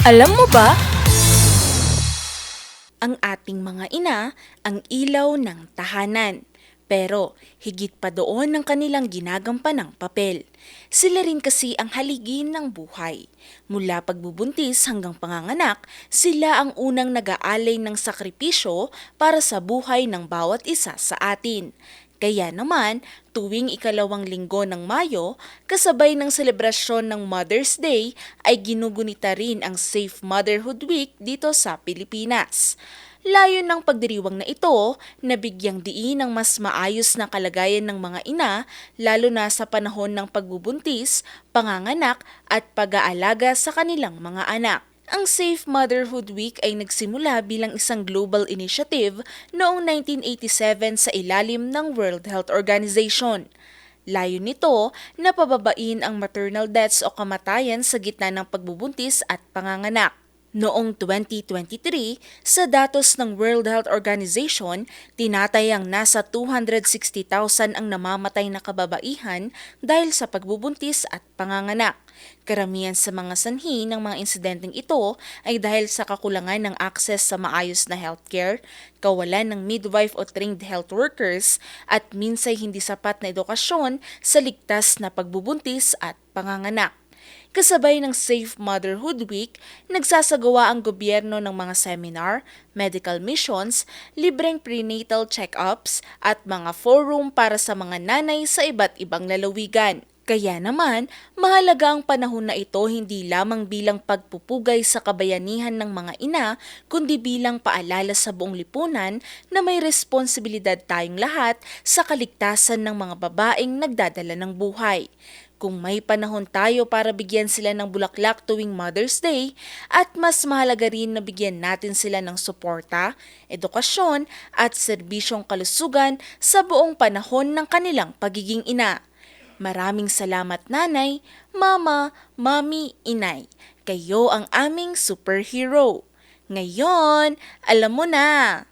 Alam mo ba? Ang ating mga ina ang ilaw ng tahanan. Pero higit pa doon ang kanilang ginagampanang papel. Sila rin kasi ang haligin ng buhay. Mula pagbubuntis hanggang panganganak, sila ang unang nag-aalay ng sakripisyo para sa buhay ng bawat isa sa atin. Kaya naman, tuwing ikalawang linggo ng Mayo, kasabay ng selebrasyon ng Mother's Day, ay ginugunita rin ang Safe Motherhood Week dito sa Pilipinas. Layo ng pagdiriwang na ito na bigyang diin ang mas maayos na kalagayan ng mga ina lalo na sa panahon ng pagbubuntis, panganganak at pag-aalaga sa kanilang mga anak. Ang Safe Motherhood Week ay nagsimula bilang isang global initiative noong 1987 sa ilalim ng World Health Organization. Layo nito na pababain ang maternal deaths o kamatayan sa gitna ng pagbubuntis at panganganak. Noong 2023, sa datos ng World Health Organization, tinatayang nasa 260,000 ang namamatay na kababaihan dahil sa pagbubuntis at panganganak. Karamihan sa mga sanhi ng mga insidenteng ito ay dahil sa kakulangan ng akses sa maayos na healthcare, kawalan ng midwife o trained health workers, at minsay hindi sapat na edukasyon sa ligtas na pagbubuntis at panganganak. Kasabay ng Safe Motherhood Week, nagsasagawa ang gobyerno ng mga seminar, medical missions, libreng prenatal check-ups at mga forum para sa mga nanay sa iba't ibang lalawigan. Kaya naman, mahalaga ang panahon na ito hindi lamang bilang pagpupugay sa kabayanihan ng mga ina, kundi bilang paalala sa buong lipunan na may responsibilidad tayong lahat sa kaligtasan ng mga babaeng nagdadala ng buhay kung may panahon tayo para bigyan sila ng bulaklak tuwing Mother's Day at mas mahalaga rin na bigyan natin sila ng suporta, edukasyon at serbisyong kalusugan sa buong panahon ng kanilang pagiging ina. Maraming salamat nanay, mama, mami, inay. Kayo ang aming superhero. Ngayon, alam mo na.